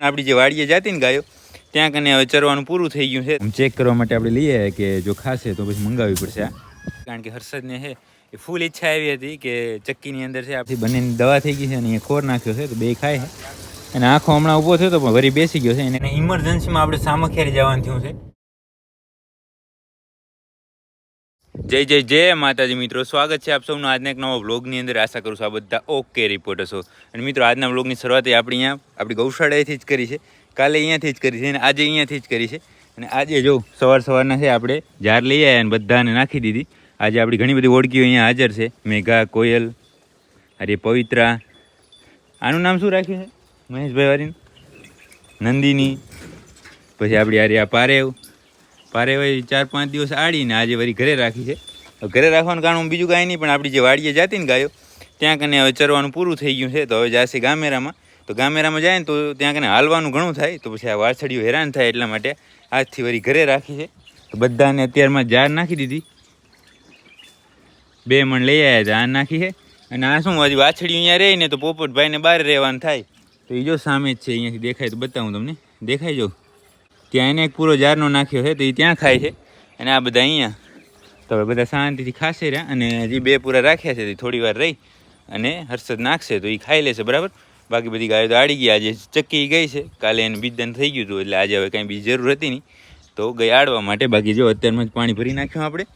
આપણી જે વાડીએ જાતી ને ગાયો ત્યાં કને હવે ચરવાનું પૂરું થઈ ગયું છે. ચેક કરવા માટે આપણે લઈએ કે જો ખાશે તો પછી મંગાવવી પડશે કારણ કે હર્ષદને છે એ ફૂલ ઈચ્છા એવી હતી કે ચક્કીની અંદર છે આપણી બંનેની દવા થઈ ગઈ છે અને એ ખોર નાખ્યો છે તો બે ખાય છે. અને આંખો હમણાં ઊભો થયો તો પણ વળી બેસી ગયો છે. અને ઇમરજન્સીમાં આપણે સામખેરી જવાનું થયું છે. જય જય જય માતાજી મિત્રો. સ્વાગત છે આપ સૌનું આજના એક નવા વ્લોગની અંદર. આશા કરું છું આ બધા ઓકે રિપોર્ટર છો. અને મિત્રો, આજના વ્લોગની શરૂઆત આપણે અહીંયા, આપણી ગૌશાળાએથી જ કરી છે. કાલે અહીંયાથી જ કરી છે અને આજે અહીંયાથી જ કરી છે. અને આજે જો સવાર સવારના છે, આપણે જાર લઈ આવ્યા અને બધાને નાખી દીધી. આજે આપણી ઘણી બધી ઓળખીઓ અહીંયા હાજર છે. મેઘા, કોયલ, અરે પવિત્રા. આનું નામ શું રાખ્યું છે? મહેશભાઈ વારીનું? નંદિની. પછી આપણી આર્યા પારેવ. પારે વળી ચાર પાંચ દિવસ આડીને આજે વળી ઘરે રાખી છે. ઘરે રાખવાનું કારણ બીજું કાંઈ નહીં, પણ આપણી જે વાડીએ જતી ને ગાયો, ત્યાં કને હવે ચરવાનું પૂરું થઈ ગયું છે. તો હવે જશે ગામેરામાં. તો ગામેરામાં જાય ને તો ત્યાં કને હાલવાનું ઘણું થાય, તો પછી આ વાછડીઓ હેરાન થાય એટલા માટે આજથી વળી ઘરે રાખી છે. બધાને અત્યારમાં જાર નાખી દીધી. બે મણ લઈ આવ્યા હતા આ નાખી છે. અને આ શું, હજી વાછડી અહીંયા રહે ને તો પોપટભાઈને બહાર રહેવાનું થાય. તો એ જો સામે જ છે, અહીંયાથી દેખાય તો બતાવું તમને. દેખાઈ જો. ત્યાં એને એક પૂરો જારનો નાખ્યો છે, તો એ ત્યાં ખાય છે. અને આ બધા અહીંયા. તો હવે બધા શાંતિથી ખાશે રહ્યા અને હજી બે પૂરા રાખ્યા છે, તે થોડી વાર રહી અને હર્ષદ નાખશે, તો એ ખાઈ લેશે, બરાબર? બાકી બધી ગાયો તો આડી ગઈ, આજે ચક્કી ગઈ છે. કાલે એને બીજદાન થઈ ગયું હતું, એટલે આજે હવે કાંઈ બીજી જરૂર હતી નહીં. તો ગઈ આડવા માટે, બાકી જો અત્યારમાં જ પાણી ભરી નાખ્યું આપણે.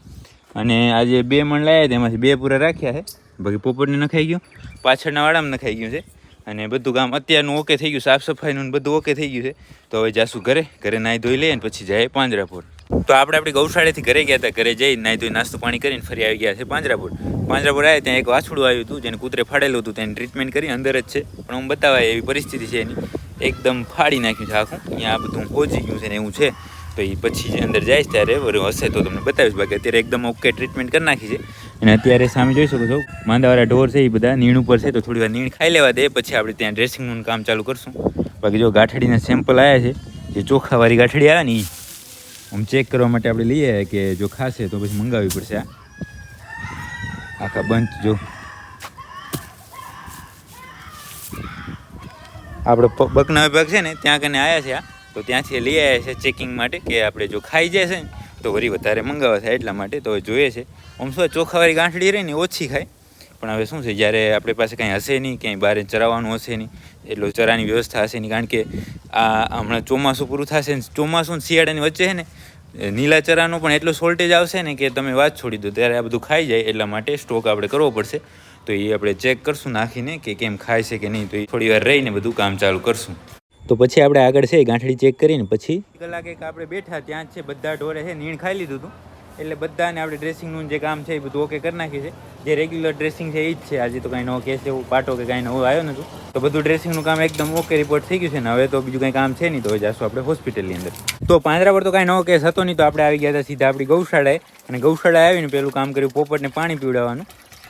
અને આજે બે મણ લાવ્યા તેમાંથી બે પૂરા રાખ્યા છે. બાકી પોપટને નખાઈ ગયું. પાછળના વાડામાં નખાઈ ગયું છે. અને બધું કામ અત્યારનું ઓકે થઈ ગયું સાફ સફાઈનું બધું ઓકે થઈ ગયું છે. તો હવે જાશું ઘરે ઘરે નાહી ધોઈ લઈએ પછી જાય પાંજરાપુર. તો આપણે આપણી ગૌશાળેથી ઘરે ગયા હતા, ઘરે જઈ નાહી ધોઈ નાસ્તો પાણી કરીને ફરી આવી ગયા છે પાંજરાપુર. પાંજરાપુર આવ્યા ત્યાં એક વાછડું આવ્યું હતું, જેને કૂતરે ફાડેલું હતું, તેની ટ્રીટમેન્ટ કરી, અંદર જ છે. પણ હું બતાવાય એવી પરિસ્થિતિ છે એની. એકદમ ફાડી નાખ્યું છે આખું. અહીંયા આ બધું પહોંચી ગયું છે ને એવું છે. તો એ પછી જે અંદર જાય ત્યારે હશે તો તમને બતાવીશ. બાકી અત્યારે એકદમ ઓકે ટ્રીટમેન્ટ કરી નાખી છે. અને અત્યારે સામે જોઈ શકો છો, માંદાવાળા ઢોર છે એ બધા, નીણ ઉપર છે, તો થોડી વાર નીણ ખાઈ લેવા દે, પછી આપણે ત્યાં ડ્રેસિંગનું કામ ચાલુ કરશું. બાકી જો ગાંઠડીના સેમ્પલ આવ્યા છે, જે ચોખાવાળી ગાંઠડી આવે ને એ આમ ચેક કરવા માટે આપણે લઈએ કે જો ખાશે તો પછી મંગાવવી પડશે આ આખા બંચ જો. આપણો બકના વિભાગ છે ને, ત્યાં કને આવ્યા છે આ તો ત્યાંથી લઈ આવ્યા છે ચેકિંગ માટે કે આપણે જો ખાઈ જાય છે ને, તો વળી વધારે મંગાવવા થાય એટલા માટે તો જોઈએ છે. આમ શું ચોખાવાળી ગાંઠડી રહી ને ઓછી ખાય. પણ હવે શું છે, જ્યારે આપણી પાસે કાંઈ હશે નહીં, ક્યાંય બહાર ચરાવવાનું હશે નહીં, એટલો ચરાની વ્યવસ્થા હશે નહીં. કારણ કે આ હમણાં ચોમાસું પૂરું થશે ને, ચોમાસું શિયાળાની વચ્ચે ને નીલા ચરાનો પણ એટલો શોર્ટેજ આવશે ને કે તમે વાત છોડી દો, ત્યારે આ બધું ખાઈ જાય, એટલા માટે સ્ટોક આપણે કરવો પડશે. તો એ આપણે ચેક કરશું નાખીને કે કેમ ખાય છે કે નહીં, તો એ થોડી વાર રહીને બધું કામ ચાલુ કરશું. તો પછી આપણે આગળ છે ગાંઠડી ચેક કરીને, પછી કલાકે એક આપણે બેઠા, ત્યાં છે, બધા ઢોરે છે, નીણ ખાઈ લીધું હતું એટલે બધાને આપણે ડ્રેસિંગનું જે કામ છે એ બધું ઓકે કરી નાખ્યું છે. જે રેગ્યુલર ડ્રેસિંગ છે એ જ છે. આજે તો કાંઈ નવો કેસ એવું પાટો કે કાંઈ નવું આવ્યો નતું. તો બધું ડ્રેસિંગનું કામ એકદમ ઓકે રિપોર્ટ થઈ ગયું છે ને હવે તો બીજું કંઈ કામ છે નહીં તો જાશું આપણે હોસ્પિટલની અંદર. તો પાંદરા પર તો કાંઈ નવો કેસ હતો નહીં તો આપણે આવી ગયા હતા સીધા આપણી ગૌશાળાએ. અને ગૌશાળાએ આવીને પેલું કામ કર્યું પોપટને પાણી પીવડાવવાનું.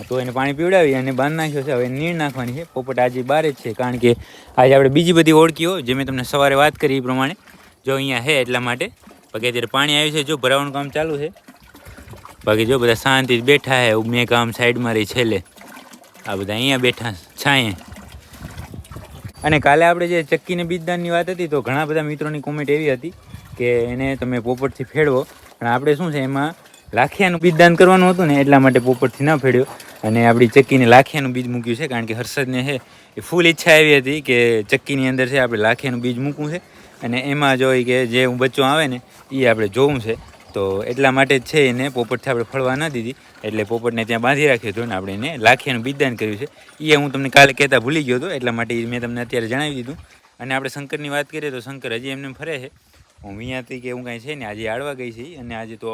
તો એને પાણી પીવડાવી અને બાંધ નાખ્યો છે. હવે નીણ નાખવાની છે. પોપટ આજે બહાર જ છે, કારણ કે આજે આપણે બીજી બધી ઓળખીઓ જે મેં તમને સવારે વાત કરી એ પ્રમાણે. જો અહીંયા છે એટલા માટે. પગે અત્યારે પાણી આવ્યું છે. જો ભરાવાનું કામ ચાલુ છે. બાકી જો બધા શાંતિ બેઠા હે મેં કામ સાઈડમાં રહી છેલ્લે. આ બધા અહીંયા બેઠા, છાંયે. અને કાલે આપણે જે ચક્કીને બીજદાનની વાત હતી, તો ઘણા બધા મિત્રોની કોમેન્ટ એવી હતી કે એને તમે પોપટથી ફેડવો પણ આપણે શું છે, એમાં લાખિયાનું બીજદાન કરવાનું હતું ને, એટલા માટે પોપટથી ન ફેડ્યો અને આપણી ચક્કીને લાખિયાનું બીજ મૂક્યું છે, કારણ કે હર્ષદને છે, એ ફૂલ ઈચ્છા એવી હતી કે ચક્કીની અંદર છે, આપણે લાખિયાનું બીજ મૂકવું છે. અને એમાં જો કે જે બચ્ચો આવે ને એ આપણે જોવું છે. તો એટલા માટે જ છે એને પોપટથી આપણે ફળવા ન દીધી. એટલે પોપટને ત્યાં બાંધી રાખ્યો હતો ને આપણે એને લાખિયાનું બીજદાન કર્યું છે. એ હું તમને કાલે કહેતા ભૂલી ગયો હતો, એટલા માટે મેં તમને અત્યારે જણાવી દીધું. અને આપણે શંકરની વાત કરીએ તો શંકર હજી એમને ફરે છે. હું અહીંયાથી કે એવું કાંઈ છે ને આજે આડવા ગઈ છે અને આજે તો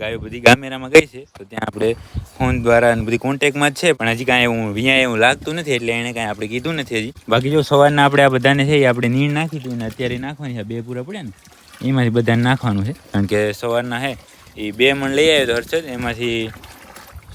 ગાયો બધી ગામેરામાં ગઈ છે. તો ત્યાં આપણે ફોન દ્વારા બધી કોન્ટેક્ટમાં જ છે, પણ હજી કાંઈ એવું વિયા એવું લાગતું નથી, એટલે એણે કાંઈ આપણે કીધું નથી હજી. બાકી જો સવારના આપણે આ બધાને છે એ આપણે નીણ નાખી દીધું ને અત્યારે નાખવાની છે બે પૂરા પડ્યા ને. એમાંથી બધાને નાખવાનું છે. કારણ કે સવારના હે એ બે મણ લઈ આવ્યો તો હર્ષદ, એમાંથી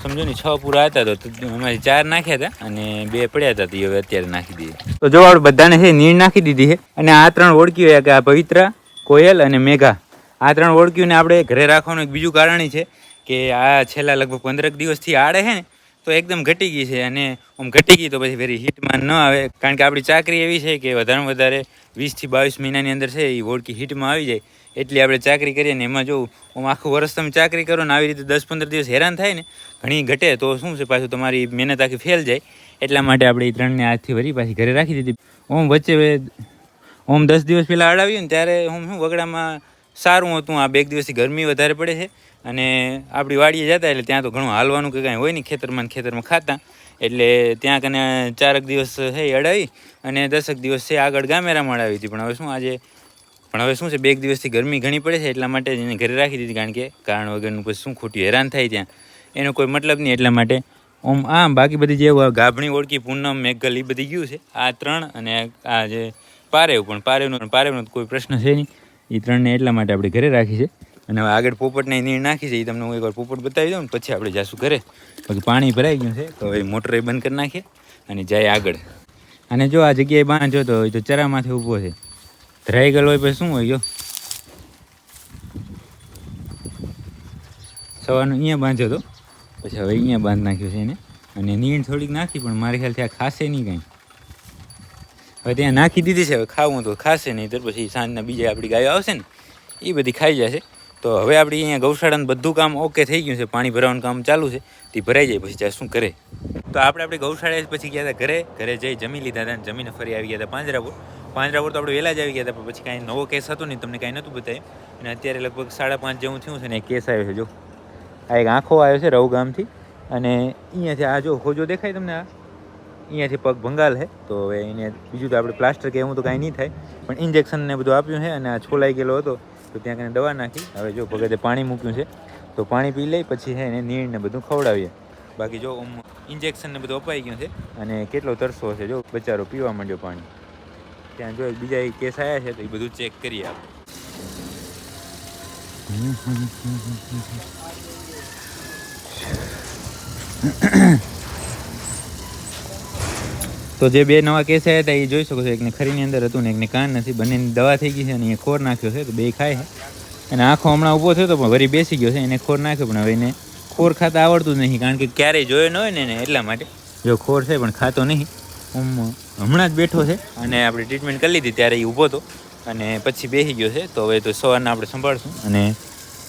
સમજો ને, છ પૂરા હતા તો એમાંથી ચાર નાખ્યા હતા અને બે પડ્યા હતા તો હવે અત્યારે નાખી દઈએ તો જો આપણે બધાને છે નીર નાખી દીધી છે. અને આ ત્રણ ઓળખ્યું કે આ પવિત્રા, કોયલ અને મેઘા. આ ત્રણ ઓળખીઓને આપણે ઘરે રાખવાનું એક બીજું કારણ છે કે આ છેલ્લા લગભગ પંદરક દિવસથી આડે છે ને તો એકદમ ઘટી ગઈ છે અને આમ ઘટી ગઈ તો પછી ફેરી હિટમાં ન આવે. કારણ કે આપણી ચાકરી એવી છે કે વધારેમાં વધારે વીસથી બાવીસ મહિનાની અંદર છે એ હોડકી હિટમાં આવી જાય. એટલી આપણે ચાકરી કરીએ ને એમાં જો આમ આખું વર્ષ તમે ચાકરી કરો ને આવી રીતે દસ પંદર દિવસ હેરાન થાય ને, ઘણી ઘટે તો શું છે, પાછું તમારી મહેનત આખી ફેલ જાય. એટલા માટે આપણે એ ત્રણને આજથી વરી પાછી ઘરે રાખી દીધી. ઓમ વચ્ચે ઓમ દસ દિવસ પહેલાં અડાવ્યું ને ત્યારે હું શું વગડામાં સારું હતું. આ બે દિવસથી ગરમી વધારે પડે છે અને આપણી વાડીએ જતા એટલે ત્યાં તો ઘણું હાલવાનું કે કાંઈ હોય નહીં, ખેતરમાં ખેતરમાં ખાતા. એટલે ત્યાં કને ચારક દિવસ છે અડાવી અને દસક દિવસ છે આગળ ગામેરામાં અડાવી હતી. પણ હવે શું આજે, પણ હવે શું છે, બે દિવસથી ગરમી ઘણી પડે છે એટલા માટે એને ઘરે રાખી દીધી. કારણ કે કારણ વગરનું પછી શું ખોટું હેરાન થાય ત્યાં. એનો કોઈ મતલબ નહીં એટલા માટે. ઓમ આમ બાકી બધી જે ગાભણી, ઓળખી, પૂનમ મેઘલ એ બધી ગયું છે. આ ત્રણ અને આ જે પારેવ પણ, પારેવનો પારેવનો કોઈ પ્રશ્ન છે નહીં. એ ત્રણને એટલા માટે આપણે ઘરે રાખી છે. અને હવે આગળ પોપટને નીર નાખી છે એ તમને હું એકવાર પોપટ બતાવી દઉં ને પછી આપણે જાશું ઘરે. બાકી પાણી ભરાઈ ગયું છે, તો હવે મોટર એ બંધ કરી નાખીએ અને જાય આગળ. અને જો આ જગ્યાએ બાણ તો હોય તો ચરામાંથી ઊભો છે. ધરાઈ ગયેલો હોય પછી શું હોય જો? સવારનો અહીંયા બાંધ્યો હતો. પછી હવે અહીંયા બાંધ નાખ્યો છે એને. અને નીણ થોડીક નાખી, પણ મારી ખ્યાલથી આ ખાસે નહીં કાંઈ. હવે ત્યાં નાખી દીધી છે, હવે ખાવું તો ખાશે નહીં તો પછી સાંજના બીજા આપણી ગાયો આવશે ને, એ બધી ખાઈ જશે. તો હવે આપણી અહીંયા ગૌશાળાનું બધું કામ ઓકે થઈ ગયું છે, પાણી ભરવાનું કામ ચાલુ છે, તે ભરાઈ જાય, પછી ત્યાં શું કરે. તો આપણે આપણી ગૌશાળાએ પછી ગયા હતા ઘરે ઘરે જઈ જમી લીધા હતા અને જમીને ફરી આવી ગયા હતા પાંજરાપુર. પાંજરાપુર તો આપણે વહેલા જ આવી ગયા હતા પછી કાંઈ નવો કેસ હતો નહીં, તમને કાંઈ નહોતું બતાવ્યું. અને અત્યારે લગભગ સાડા પાંચ જેવું થયું છે ને એક કેસ આવ્યો છે, જો. આ એક આંખો આવ્યો છે, રવ ગામથી. અને અહીંયાથી આ જો હોજો દેખાય તમને આ? અહીંયાથી પગ ભંગાલ છે તો હવે એને બીજું તો આપણે પ્લાસ્ટર કે એવું તો કાંઈ નહીં થાય. પણ ઇન્જેક્શન ને બધું આપ્યું છે અને આ છોલાઈ ગયેલો હતો. તો ત્યાં કને દવા નાખી. હવે જો પગે પાણી મૂક્યું છે. તો પાણી પી લઈ, પછી છે એને નીણ ને બધું ખવડાવીએ. બાકી જો ઇન્જેક્શન ને બધું અપાઈ ગયું છે અને કેટલો તરસો છે. જો બચારો પીવા માંડ્યો પાણી. ત્યાં જો બીજા એ કેસ આવ્યા છે, તો એ બધું ચેક કરીએ આપણે. તો જે બે નવા કેસ હતા, એ જોઈ શકો છો. એકને ખરીની અંદર હતું ને એકને કાન નથી. બંનેની દવા થઈ ગઈ છે અને એ ખોર નાખ્યો છે. તો બે ખાય છે. અને આંખો હમણાં ઊભો થયો તો પણ વળી બેસી ગયો છે. એને ખોર નાખ્યો, પણ હવે એને ખોર ખાતા આવડતું નહીં, કારણ કે ક્યારેય જોયો ન હોય ને એને એટલા માટે. જો ખોર છે, પણ ખાતો નહીં. હું હમણાં જ બેઠો છે અને આપણે ટ્રીટમેન્ટ કરી લીધી, ત્યારે એ ઊભો હતો. અને પછી બેસી ગયો છે. તો હવે તો સવારના આપણે સંભાળશું. અને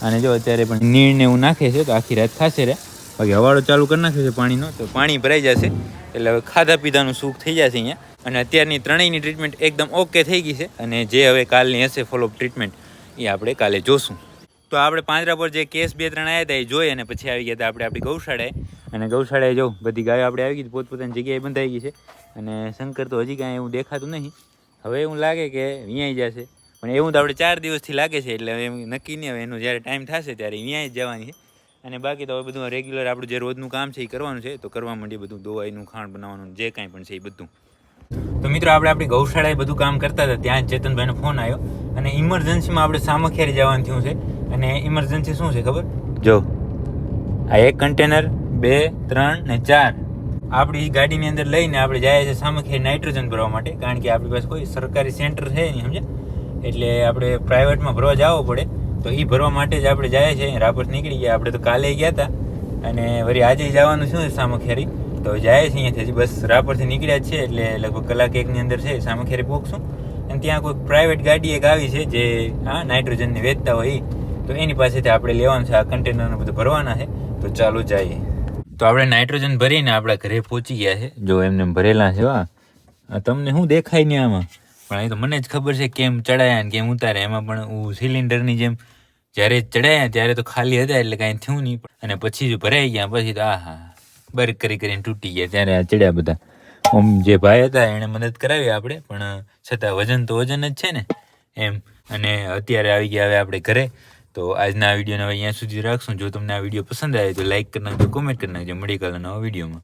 અને જો અત્યારે પણ નીરને એવું નાખે છે, તો આખી રાત ખાશે રે બાકી હવાડો ચાલુ કરી નાખ્યો છે પાણીનો. તો પાણી ભરાઈ જશે. એટલે હવે ખાધા પીધાનું સુખ થઈ જશે અહીંયા. અને અત્યારની ત્રણેયની ટ્રીટમેન્ટ એકદમ ઓકે થઈ ગઈ છે. અને જે હવે કાલની હશે ફોલોઅપ ટ્રીટમેન્ટ એ આપણે કાલે જોશું. તો આપણે પાંજરા પર જે કેસ બે ત્રણ આવ્યા હતા એ જોઈ અને પછી આવી ગયા હતા આપણે આપણી ગૌશાળાએ. અને ગૌશાળાએ જો બધી ગાયો આપણે આવી ગઈ પોતપોતાની જગ્યાએ બંધાઈ ગઈ છે. અને શંકર તો હજી કાંઈ એવું દેખાતું નહીં. હવે એવું લાગે કે અહીંયા જશે. પણ એવું તો આપણે ચાર દિવસથી લાગે છે, એટલે એમ નક્કી નહીં હવે એનું જ્યારે ટાઈમ થશે ત્યારે અહીંયા જ જવાની છે. અને બાકી તો હવે બધું રેગ્યુલર આપણું જે રોજનું કામ છે એ કરવાનું છે, તો કરવા માંડીએ બધું દવાઈનું ખાણ બનાવવાનું, જે કાંઈ પણ છે એ બધું. તો મિત્રો આપણે આપણી ગૌશાળાએ બધું કામ કરતા હતા, ત્યાં જ ચેતનભાઈનો ફોન આવ્યો. અને ઇમરજન્સીમાં આપણે સામખિયારી જવાનું થયું છે. અને ઇમરજન્સી શું છે ખબર? જો, આ એક કન્ટેનર બે, ત્રણ ને ચાર. આપણી ગાડીની અંદર લઈને આપણે જાય છે સામખિયારી નાઇટ્રોજન ભરવા માટે, કારણ કે આપણી પાસે કોઈ સરકારી સેન્ટર છે નહીં સમજે એટલે આપણે પ્રાઇવેટમાં ભરવા જવું પડે. તો એ ભરવા માટે જ આપણે જાય છે. રાપર નીકળી ગયા. આપણે તો કાલે ગયા હતા અને વળી આજે જવાનું શું છે સામખિયારી તો જાય છે અહીંયાથી. બસ રાપરથી નીકળ્યા છે. એટલે લગભગ કલાક એકની અંદર છે. સામખેરી પહોંચશું અને ત્યાં કોઈ પ્રાઇવેટ ગાડી એક આવી છે જે, હા નાઇટ્રોજનની વેચતા હોય. તો એની પાસેથી આપણે લેવાનું છે. આ કન્ટેનરને બધું ભરવાના છે. તો ચાલો જઈએ. તો આપણે નાઇટ્રોજન ભરીને આપણા ઘરે પહોંચી ગયા છે. જો એમને એમ ભરેલા છે વાહ તમને શું દેખાય ને આમાં? પણ એ તો મને જ ખબર છે કેમ ચડાયા ને કેમ ઉતારે એમાં પણ હું સિલિન્ડરની જેમ જ્યારે ચડાયા ત્યારે તો ખાલી હતા એટલે કાંઈ થયું નહીં. અને પછી જો ભરાઈ ગયા, પછી તો આ હા બર કરી કરીને તૂટી ગયા ત્યારે આ ચડ્યા બધા. ઓમ જે ભાઈ હતા એણે મદદ કરાવી આપણે, પણ છતાં વજન તો વજન જ છે ને એમ. અને અત્યારે આવી ગયા હવે આપણે ઘરે. તો આજના વિડીયોને હવે અહીંયા સુધી રાખશું. જો તમને આ વીડિયો પસંદ આવે તો લાઈક કરી નાખજો, કોમેન્ટ કરી નાખજો. મળી નવા વિડીયોમાં.